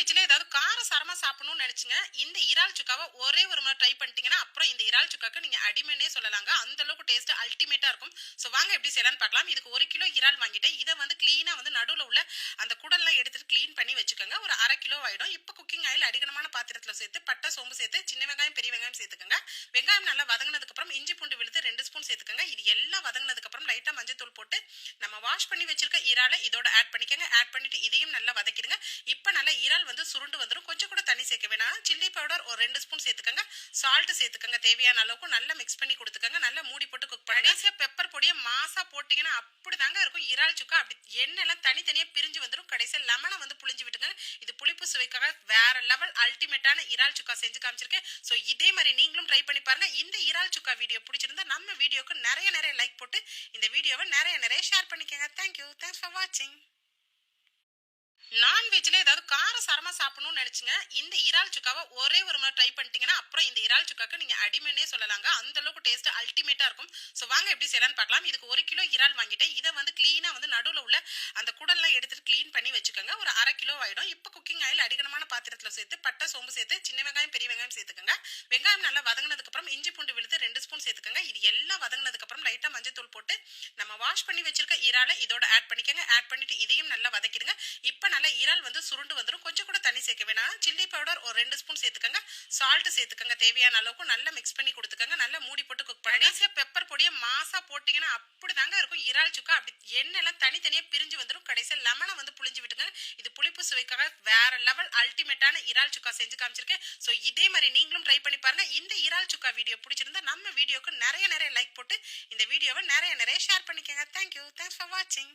நான்வெஜ்ல ஏதாவது காரசாரமா சாப்பிடணும்னு நினைச்சுங்க. இந்த இறால் சுக்காவை ஒரே ஒரு முறை ட்ரை பண்ணிட்டீங்கன்னா அப்புறம் இந்த இறால் சுக்காக்கு நீங்க அடிமைன்னே சொல்லலாங்க. அந்த அளவுக்கு டேஸ்ட் அல்டிமேட்டா இருக்கும். ஸோ வாங்க எப்படி செய்யலாம்னு பார்க்கலாம். இதுக்கு ஒரு கிலோ இறால் வாங்கிட்டேன். இதை வந்து க்ளீனாக வந்து நடுவில் உள்ள அந்த குடல்லாம் எடுத்துட்டு க்ளீன் பண்ணி வச்சுக்கோங்க. ஒரு அரை கிலோ ஆயிடும். இப்போ குக்கிங் ஆயில் அடிக்கணமான பாத்திரத்தில் சேர்த்து பட்டை சோம்பு சேர்த்து சின்ன வெங்காயம் பெரிய வெங்காயம் சேர்த்துக்கோங்க. வெங்காயம் நல்லா வதங்கினதுக்கு அப்புறம் இஞ்சி பூண்டு விழுத்து ரெண்டு ஸ்பூன் சேர்த்துக்கோங்க. இது எல்லாம் வதங்கினதுக்கு அப்புறம் லைட்டா மஞ்சள் தூள் போட்டு நம்ம வாஷ் பண்ணி வச்சிருக்க இறாலை இதோட ஆட் பண்ணிக்கோங்க. ஆட் பண்ணிட்டு இதையும் நல்லா வதக்கிடுங்க இப்போ நல்லா இறால் வந்து சுருண்டு வந்துடும் கொஞ்சம் கூட தண்ணி சேர்க்க வேணாம். சில்லி பவுடர் ஒரு ரெண்டு ஸ்பூன் சேர்த்துக்கோங்க. சால்ட் சேர்த்துக்கோங்க. தேவையான அளவுக்கு நல்லா மிக்ஸ் பண்ணி கொடுத்துக்கோங்க. நல்லா மூடி போட்டு குக் பண்ணி கடைசியாக பெப்பர் பொடியை மாசாக போட்டிங்கன்னா அப்படி தாங்க இருக்கும். இறால் சுக்கா அப்படி எண்ணெய்லாம் தனித்தனியாக பிரிஞ்சு வந்துடும் கடைசியாக லெமனை வந்து புளிஞ்சு விட்டுங்க இது புளிப்பு சுவைக்காக வேற லெவல் அல்டிமேட்டான இறால் சுக்கா செஞ்சு காமிச்சிருக்கேன். ஸோ இதே மாதிரி நீங்களும் ட்ரை பண்ணி பாருங்க. இந்த இறால் சுக்கா வீடியோ பிடிச்சிருந்தா நம்ம வீடியோக்கு நிறைய நிறைய லைக் போட்டு இந்த வீடியோவை நிறைய நிறைய ஷேர் பண்ணிக்கோங்க. தேங்க்யூ தேங்க்ஸ் ஃபார் வாட்சிங் நான்வெஜ்ல ஏதாவது காரசாரமா சாப்பிடணும்னு நினைச்சுங்க. இந்த இறால் சுக்காவை ஒரே ஒரு முறை ட்ரை பண்ணிட்டீங்கன்னா அப்புறம் இந்த இறால் சுக்காக்கு நீங்க அடிமனே சொல்லலாங்க. அந்த அளவுக்கு டேஸ்ட் அல்டிமேட்டா இருக்கும். ஸோ வாங்க எப்படி செய்யலாம்னு பார்க்கலாம். இதுக்கு ஒரு கிலோ இறால் வாங்கிட்டேன். இதை வந்து கிளீனா வந்து நடுவில் உள்ள அந்த குடல்லாம் எடுத்துட்டு க்ளீன் பண்ணி வச்சுக்கோங்க. ஒரு அரை கிலோ ஆயிடும். இப்போ குக்கிங் ஆயில் அடிக்கணமான பாத்திரத்தில் சேர்த்து பட்டை சோம்பு சேர்த்து சின்ன வெங்காயம் பெரிய வெங்காயம் சேர்த்துக்கோங்க. வெங்காயம் நல்லா வதங்கினதுக்கு அப்புறம் இஞ்சி பூண்டு விழுத்து ரெண்டு ஸ்பூன் சேர்த்துக்கோங்க. இது எல்லாம் வதங்கினதுக்கு அப்புறம் லைட்டா மஞ்சள் தூள் போட்டு நம்ம வாஷ் பண்ணி வச்சிருக்க இறாலை இதோட ஆட் பண்ணிக்கோங்க. ஆட் பண்ணிட்டு இதையும் நல்லா வதக்கிடுங்க. நல்லா இறால் வந்து சுருண்டு வந்துடும் கொஞ்சம் கூட தண்ணி சேர்க்க வேணாம். சில்லி பவுடர் ஒரு ரெண்டு ஸ்பூன் சேர்த்துக்கோங்க. சால்ட் சேர்த்துக்கோங்க. தேவையான அளவுக்கு நல்லா மிக்ஸ் பண்ணி கொடுத்துக்கோங்க. நல்லா மூடி போட்டு குக் பண்ணி கடைசியாக பெப்பர் பொடியை மாசாக போட்டிங்கன்னா அப்படி தாங்க இருக்கும். இறால் சுக்கா அப்படி எண்ணெய்லாம் தனித்தனியாக பிரிஞ்சு வந்துடும் கடைசியாக லெமனை வந்து புளிஞ்சு விட்டுங்க இது புளிப்பு சுவைக்காக வேற லெவல் அல்டிமேட்டான இறால் சுக்கா செஞ்சு காமிச்சிருக்கேன். ஸோ இதே மாதிரி நீங்களும் ட்ரை பண்ணி பாருங்க. இந்த இறால் சுக்கா வீடியோ பிடிச்சிருந்தா நம்ம வீடியோக்கு நிறைய நிறைய லைக் போட்டு இந்த வீடியோவை நிறைய நிறைய ஷேர் பண்ணிக்கோங்க. தேங்க்யூ தேங்க்ஸ் ஃபார் வாட்சிங்